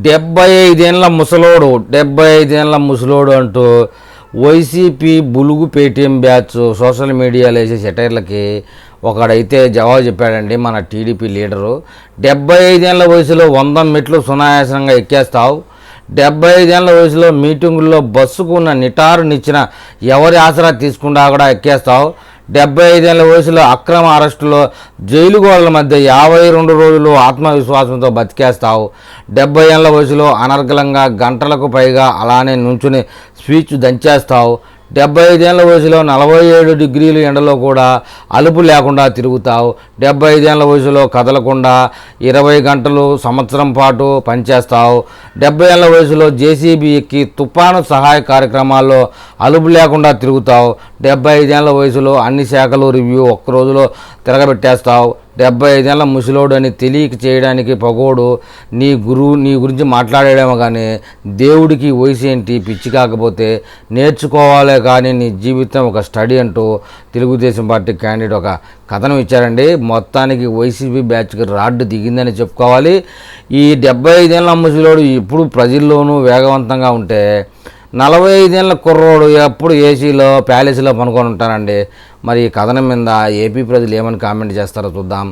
డెబ్బై ఐదేళ్ళ ముసలోడు డెబ్బై ఐదేళ్ళ ముసలోడు అంటూ వైసీపీ బులుగు పేటీఎం బ్యాచ్ సోషల్ మీడియాలో వేసే సెటైర్లకి ఒకడైతే జవాబు చెప్పాడండి మన టీడీపీ లీడరు. డెబ్బై ఐదేళ్ళ వయసులో వంద మెట్లు సునాయాసంగా ఎక్కేస్తావు. డెబ్బై ఐదేళ్ళ వయసులో మీటింగుల్లో బస్సుకు ఉన్న నిటారునిచ్చిన ఎవరి ఆసరా తీసుకుండా కూడా ఎక్కేస్తావు. డెబ్బై ఐదేళ్ళ వయసులో అక్రమ అరెస్టులో జైలు గోడల మధ్య యాభై రెండు రోజులు ఆత్మవిశ్వాసంతో బతికేస్తావు. డెబ్బై ఏళ్ళ వయసులో అనర్గళంగా గంటలకు పైగా అలానే నుంచుని స్పీచ్ దంచేస్తావు. డెబ్బై ఐదేళ్ళ వయసులో నలభై ఏడు డిగ్రీలు ఎండలో కూడా అలుపు లేకుండా తిరుగుతావు. డెబ్బై ఐదేళ్ళ వయసులో కదలకుండా ఇరవై గంటలు సంవత్సరం పాటు పనిచేస్తావు. డెబ్బై ఏళ్ళ వయసులో జేసీబీ ఎక్కి తుఫాను సహాయ కార్యక్రమాల్లో అలుపు లేకుండా తిరుగుతావు. డెబ్బై ఐదేళ్ళ వయసులో అన్ని శాఖలు రివ్యూ ఒక్క రోజులో తిరగబెట్టేస్తావు. డెబ్బై ఐదేళ్ళ ముసలోడు అని తెలియక చేయడానికి పగోడు నీ గురువు నీ గురించి మాట్లాడేమో కానీ దేవుడికి వయసు ఏంటి పిచ్చి కాకపోతే నేర్చుకోవాలే కానీ నీ జీవితం ఒక స్టడీ అంటూ తెలుగుదేశం పార్టీ క్యాండిడేట్ ఒక కథనం ఇచ్చారండి. మొత్తానికి వైసీపీ బ్యాచ్కి రాడ్డు దిగిందని చెప్పుకోవాలి. ఈ డెబ్బై ఐదేళ్ళ ముసలోడు ఇప్పుడు ప్రజల్లోనూ వేగవంతంగా ఉంటే నలభై ఐదేళ్ళ కుర్రోడు ఎప్పుడు ఏసీలో ప్యాలెస్లో పనుకొని ఉంటారండి మరి ఈ కథనం మీద ఏపీ ప్రజలు ఏమని కామెంట్ చేస్తారో చూద్దాం.